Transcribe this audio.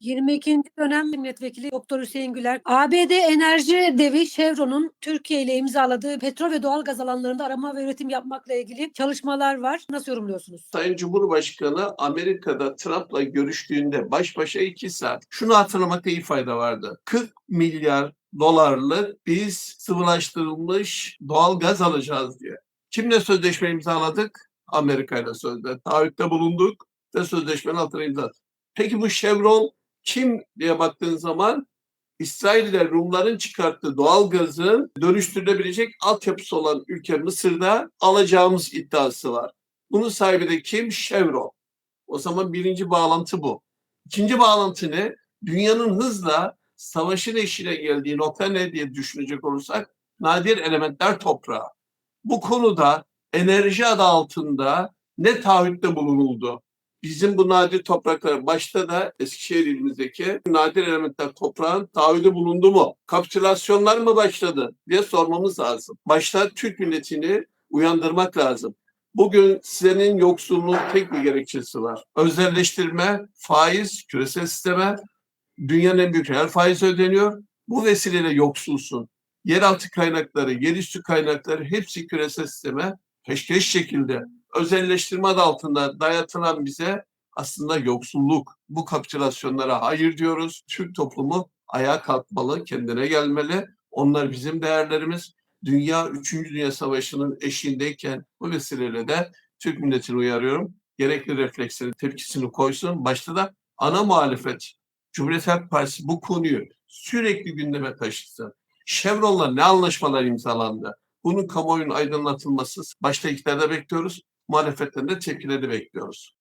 22. dönem milletvekili Doktor Hüseyin Güler, ABD enerji devi Chevron'un Türkiye ile imzaladığı petrol ve doğal gaz alanlarında arama ve üretim yapmakla ilgili çalışmalar var. Nasıl yorumluyorsunuz? Sayın Cumhurbaşkanı Amerika'da Trump'la görüştüğünde baş başa iki saat şunu hatırlamakta iyi fayda vardı. 40 milyar dolarlık biz sıvılaştırılmış doğal gaz alacağız diye. Kimle sözleşme imzaladık? Amerika ile sözde. Taahhütte bulunduk ve sözleşmenin altına imzaladık. Peki bu Chevron kim diye baktığın zaman İsrail Rumların çıkarttığı doğal gazın dönüştürülebilecek altyapısı olan ülke Mısır'da alacağımız iddiası var. Bunun sahibi de kim? Chevron. O zaman birinci bağlantı bu. İkinci bağlantı ne? Dünyanın hızla savaşın eşiğine geldiği nokta ne diye düşünecek olursak nadir elementler toprağı. Bu konuda enerji adı altında ne taahhütte bulunuldu? Bizim bu nadir topraklar başta da Eskişehir ilimizdeki nadir elementler toprağın taahhüdü bulundu mu? Kapitülasyonlar mı başladı diye sormamız lazım. Başta Türk milletini uyandırmak lazım. Bugün senin yoksulluğun tek bir gerekçesi var. Özelleştirme, faiz, küresel sisteme, dünyanın en büyük reel faizi ödeniyor. Bu vesileyle yoksulsun. Yeraltı kaynakları, yerüstü kaynakları hepsi küresel sisteme peşkeş şekilde özelleştirme adı altında dayatılan bize aslında yoksulluk. Bu kapitülasyonlara hayır diyoruz. Türk toplumu ayağa kalkmalı, kendine gelmeli. Onlar bizim değerlerimiz. Dünya 3. Dünya Savaşı'nın eşiğindeyken bu vesileyle de Türk milletini uyarıyorum. Gerekli refleksleri, tepkisini koysun. Başta da ana muhalefet, Cumhuriyet Halk Partisi bu konuyu sürekli gündeme taşısın. Chevron'la ne anlaşmalar imzalandı? Bunun kamuoyunun aydınlatılması başta iktidarda bekliyoruz. Muhalefetten de tepkileri bekliyoruz.